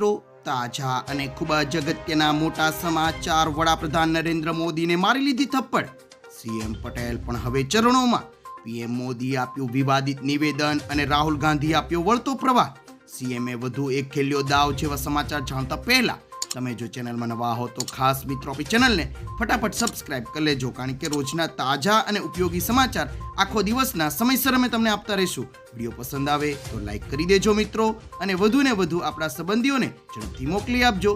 મિત્રો, તાજા અને ખૂબ જ અગત્યના મોટા સમાચાર વડાપ્રધાન નરેન્દ્ર મોદીને મારી લીધી થપ્પડ. સીએમ પટેલ પણ હવે ચરણોમાં. પીએમ મોદી આપ્યું વિવાદિત નિવેદન અને રાહુલ ગાંધી આપ્યો વળતો પ્રવાહ. સીએમએ વધુ એક ખેલ્યો દાવ જેવા સમાચાર જાણતા પહેલા તમે જો ચેનલમાં નવા હો તો ખાસ મિત્રો આપણી ચેનલને ફટાફટ સબસ્ક્રાઇબ કરી લેજો, કારણ કે રોજના તાજા અને ઉપયોગી સમાચાર આખો દિવસના સમયસર અમે તમને આપતા રહીશું. વીડિયો પસંદ આવે તો લાઇક કરી દેજો મિત્રો અને વધુ ને વધુ આપણા સંબંધીઓને ઝડપથી મોકલી આપજો.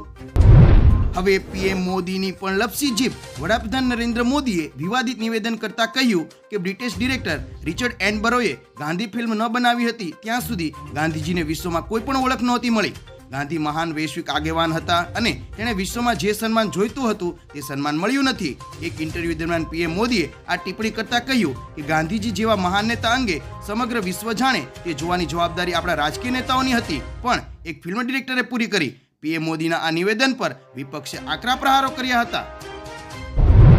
હવે પીએમ મોદીની પણ લપસી જીપ વડાપ્રધાન નરેન્દ્ર મોદીએ વિવાદિત નિવેદન કરતા કહ્યું કે બ્રિટિશ ડિરેક્ટર રિચર્ડ એનબરોએ ગાંધી ફિલ્મ ન બનાવી હતી, ત્યાં સુધી ગાંધીજીને વિશ્વમાં કોઈ પણ ઓળખ નહોતી મળી. ગાંધી મહાન વૈશ્વિક આગેવાન હતા અને તેણે વિશ્વમાં જે સન્માન જોઈતું હતું તે સન્માન મળ્યું નથી. એક ઇન્ટરવ્યુ દરમિયાન પીએમ મોદીએ આ ટિપ્પણી કરતા કહ્યું કે ગાંધીજી જેવા મહાન નેતા અંગે સમગ્ર વિશ્વ જાણે તે જોવાની જવાબદારી આપણા રાજકીય નેતાઓની હતી. પણ એક ફિલ્મ ડિરેક્ટરે પૂરી કરી. પીએમ મોદીના આ નિવેદન પર વિપક્ષે આકરા પ્રહારો કર્યા હતા.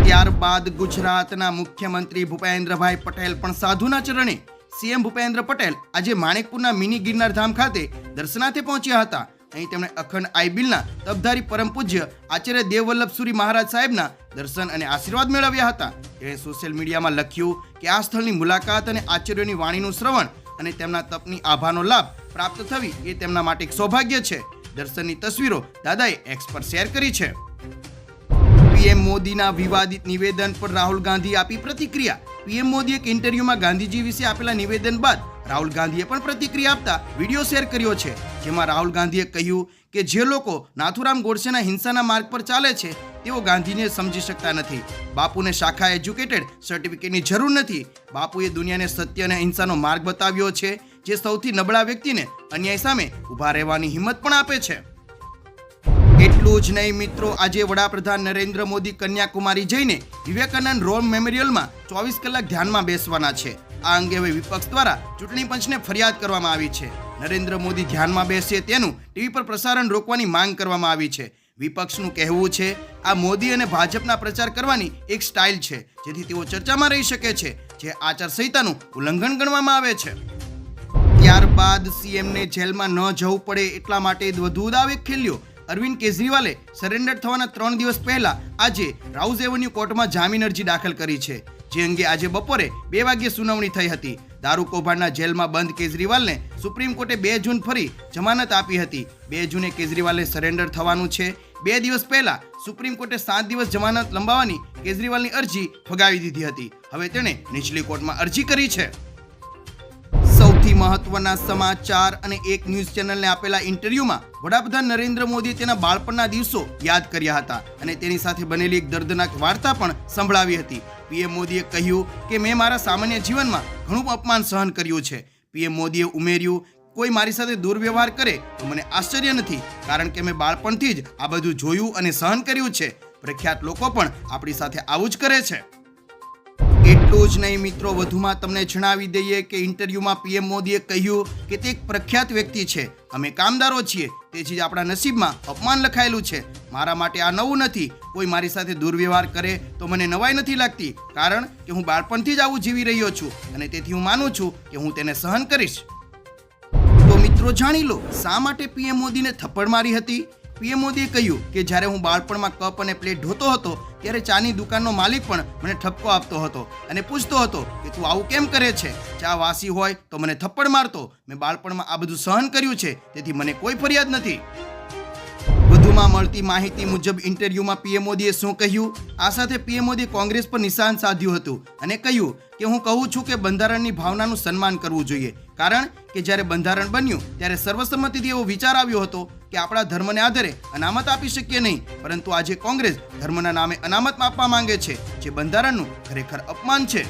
ત્યારબાદ ગુજરાતના મુખ્યમંત્રી ભૂપેન્દ્રભાઈ પટેલ પણ સાધુના ચરણે. સીએમ ભૂપેન્દ્ર પટેલ આજે માણેકપુરના મિની ગિરનાર ધામ ખાતે દર્શનાર્થે પહોંચ્યા હતા. અહીં તેમણે અખંડ આઈ બિલના તબધારી પરમ પૂજ્ય આચાર્ય દેવવલ્લભસુરી મહારાજ સાહેબના દર્શન અને આશીર્વાદ મેળવ્યા હતા. તેણે સોશિયલ મીડિયામાં લખ્યું કે આ સ્થળની મુલાકાત અને આચાર્યોની વાણીનું શ્રવણ અને તેમના તપની આભાનો લાભ પ્રાપ્ત થવી એ તેમના માટે એક સૌભાગ્ય છે. દર્શનની તસવીરો દાદાએ એક્સ પર શેર કરી છે. પીએમ મોદીના વિવાદિત નિવેદન પર રાહુલ ગાંધી આપી પ્રતિક્રિયા. પીએમ મોદીએ એક ઇન્ટરવ્યુમાં ગાંધીજી વિશે આપેલા નિવેદન બાદ રાહુલ ગાંધીએ પણ પ્રતિક્રિયા આપતા વીડિયો શેર કર્યો છે. જેમાં રાહુલ ગાંધીએ કહ્યું કે જે લોકો નાથુરામ ગોડસેના હિંસાના માર્ગ પર ચાલે છે, તેઓ ગાંધીને સમજી શકતા નથી. બાપુને શાખા એજ્યુકેટેડ સર્ટિફિકેટની જરૂર નથી. બાપુએ દુનિયાને સત્ય અને અહિંસાનો માર્ગ બતાવ્યો છે, જે સૌથી નબળા વ્યક્તિને અન્યાય સામે ઊભા રહેવાની હિંમત પણ આપે છે. એટલું જ નહીં મિત્રો, આજે વડાપ્રધાન નરેન્દ્ર મોદી કન્યાકુમારી જઈને વિવેકાનંદ રોમ મેમોરિયલમાં ચોવીસ કલાક ધ્યાનમાં બેસવાના છે. આ અંગે હવે વિપક્ષ દ્વારા ચૂંટણી પંચને ફરિયાદ કરવામાં આવી છે. નરેન્દ્ર મોદી ધ્યાનમાં બેસે તેનું ટીવી પર પ્રસારણ રોકવાની માંગ કરવામાં આવી છે. વિપક્ષનું કહેવું છે, આ મોદી અને ભાજપના પ્રચાર કરવાની એક સ્ટાઇલ છે, જેથી તેઓ ચર્ચામાં રહી શકે છે, જે આચારસંહિતાનું ઉલ્લંઘન ગણવામાં આવે છે. ત્યારબાદ સીએમને જેલમાં ન જવું પડે એટલા માટે વધુ દાવ ખેલ્યો. અરવિંદ કેજરીવાલે સરેન્ડર થવાના ત્રણ દિવસ પહેલા આજે રાઉઝ એવન્યુ કોર્ટમાં જામીન અરજી દાખલ કરી છે. જે અંગે આજે બપોરે બે વાગ્યે સુનાવણી થઈ હતી. દારૂ કૌભાંડના જેલમાં બંધ કેજરીવાલને સુપ્રીમ કોર્ટે બે જૂન ફરી જમાનત આપી હતી. બે જૂને કેજરીવાલને સરેન્ડર થવાનું છે. બે દિવસ પહેલા સુપ્રીમ કોર્ટે સાત દિવસ જમાનત લંબાવવાની કેજરીવાલની અરજી ફગાવી દીધી હતી. હવે તેણે નીચલી કોર્ટમાં અરજી કરી છે. સૌથી મહત્વના સમાચાર અને એક ન્યૂઝ ચેનલને આપેલા ઇન્ટરવ્યુમાં વડાપ્રધાન નરેન્દ્ર મોદીએ તેના બાળપણના દિવસો યાદ કર્યા હતા અને તેની સાથે બનેલી એક દર્દનાક વાર્તા પણ સંભળાવી હતી. પીએમ મોદીએ કહ્યું કે મેં મારા સામાન્ય જીવનમાં ઘણું અપમાન સહન કર્યું છે. પીએમ મોદીએ ઉમેર્યું, કોઈ મારી સાથે દુર્વ્યવહાર કરે તો મને આશ્ચર્ય નથી, કારણ કે મેં બાળપણથી જ આ બધું જોયું અને સહન કર્યું છે. પ્રખ્યાત લોકો પણ આપણી સાથે આવું જ કરે છે. એટલું જ નહીં મિત્રો, વધુમાં તમને જણાવી દઈએ કે ઇન્ટરવ્યુમાં પીએમ મોદીએ કહ્યું કે તે એક પ્રખ્યાત વ્યક્તિ છે. અમે કામદારો છીએ, તેથી જ આપણા નસીબમાં અપમાન લખાયેલું છે. મારા માટે આ નવું નથી. કોઈ મારી સાથે દુર્વ્યવહાર કરે તો મને નવાઈ નથી લાગતી. કારણ કે હું બાળપણથી જ આવું જીવી રહ્યો છું અને તેથી હું માનું છું કે હું તેને સહન કરીશ. તો મિત્રો જાણી લો, શા માટે પીએમ મોદીને થપ્પડ મારી હતી? પીએમ મોદીએ કહ્યું કે જ્યારે હું બાળપણમાં કપ અને પ્લેટ ધોતો હતો, ત્યારે ચાની દુકાનનો માલિક પણ મને ઠપકો આપતો હતો અને પૂછતો હતો કે તું આવું કેમ કરે છે? ચા વાસી હોય તો મને થપ્પડ મારતો. મેં બાળપણમાં આ બધું સહન કર્યું છે, તેથી મને કોઈ ફરિયાદ નથી. વધુમાં મળતી માહિતી મુજબ ઇન્ટરવ્યુમાં પીએમ મોદીએ શું કહ્યું? આ સાથે પીએમ મોદીએ કોંગ્રેસ પર નિશાન સાધ્યું હતું અને કહ્યું કે હું કહું છું કે બંધારણની ભાવનાનું સન્માન કરવું જોઈએ. કારણ કે જ્યારે બંધારણ બન્યું, ત્યારે સર્વસંમતિથી એવો વિચાર આવ્યો હતો કે આપણા ધર્મને આધારે અનામત આપી શકીએ નહીં. પરંતુ આજે કોંગ્રેસ ધર્મના નામે અનામત આપવા માંગે છે, જે બંધારણનું ખરેખર અપમાન છે.